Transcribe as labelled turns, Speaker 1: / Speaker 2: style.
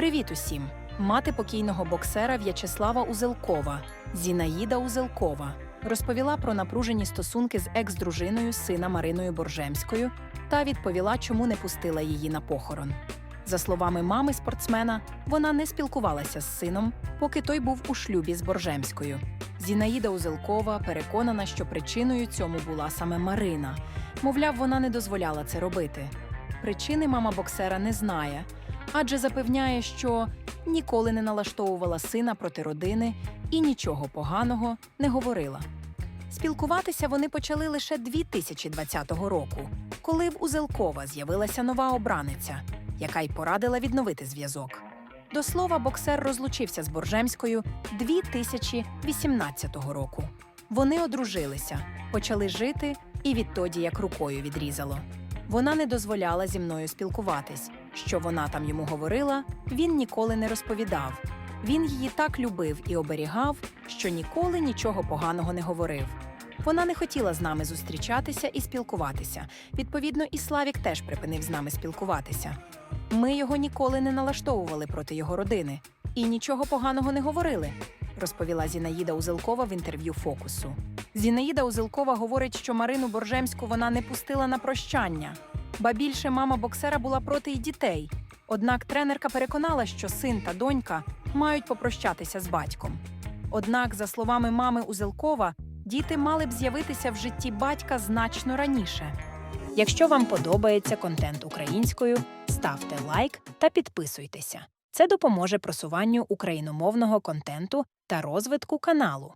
Speaker 1: Привіт усім! Мати покійного боксера В'ячеслава Узелкова, Зінаїда Узелкова, розповіла про напружені стосунки з екс-дружиною сина Мариною Боржемською та відповіла, чому не пустила її на похорон. За словами мами спортсмена, вона не спілкувалася з сином, поки той був у шлюбі з Боржемською. Зінаїда Узелкова переконана, що причиною цьому була саме Марина. Мовляв, вона не дозволяла це робити. Причини мама боксера не знає, адже запевняє, що ніколи не налаштовувала сина проти родини і нічого поганого не говорила. Спілкуватися вони почали лише 2020 року, коли в Узелкова з'явилася нова обраниця, яка й порадила відновити зв'язок. До слова, боксер розлучився з Боржемською 2018 року. Вони одружилися, почали жити, і відтоді як рукою відрізало. Вона не дозволяла зі мною спілкуватись. Що вона там йому говорила, він ніколи не розповідав. Він її так любив і оберігав, що ніколи нічого поганого не говорив. Вона не хотіла з нами зустрічатися і спілкуватися. Відповідно, і Славік теж припинив з нами спілкуватися. Ми його ніколи не налаштовували проти його родини і нічого поганого не говорили, розповіла Зінаїда Узелкова в інтерв'ю Фокусу. Зінаїда Узелкова говорить, що Марину Боржемську вона не пустила на прощання. Ба більше мама боксера була проти й дітей. Однак тренерка переконала, що син та донька мають попрощатися з батьком. Однак, за словами мами Узелкова, діти мали б з'явитися в житті батька значно раніше. Якщо вам подобається контент українською, ставте лайк та підписуйтеся. Це допоможе просуванню україномовного контенту та розвитку каналу.